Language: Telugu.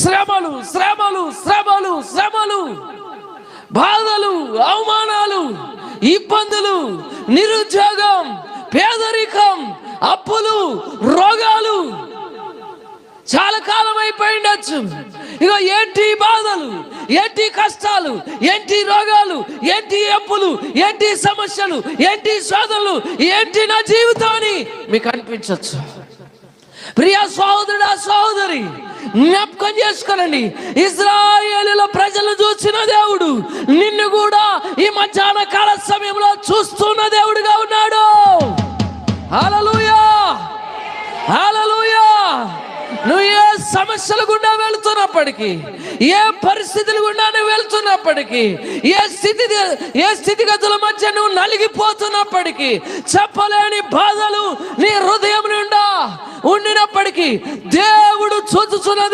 శ్రమలు శ్రమలు శ్రమలు శ్రమలు. బాధలు అవమానాలు ఇబ్బందులు నిరుద్యోగం పేదరికం అప్పులు రోగాలు. చాలా కాలం అయిపోయిండొచ్చు. ఇక ఏంటి బాధలు? ఏంటి కష్టాలు? ఏంటి రోగాలు? ఏంటి అప్పులు? ఏంటి సమస్యలు? ఏంటి శోధనలు? ఏంటి నా జీవితం అని మీకు అనిపించవచ్చు ప్రియ సహోదరుడా సహోదరి జ్ఞాపకం చేసుకోనండి. ఇజ్రాయేలుల ప్రజలు చూసిన దేవుడు నిన్ను కూడా ఈ మధ్యాహ్న కాల సమయంలో చూస్తున్న దేవుడుగా ఉన్నాడు. హల్లెలూయా! హల్లెలూయా! నువ్వు ఏ సమస్యల గుండా వెళుతున్నప్పటికీ ఏ పరిస్థితుల గుండా నువ్వు వెళ్తున్నప్పటికీ ఏ స్థితి ఏ స్థితిగతుల మధ్య నువ్వు నలిగిపోతున్నప్పటికీ చెప్పలేని బాధలు నీ హృదయం నిండా ఉండినప్పటికీ దేవుడు 村着说着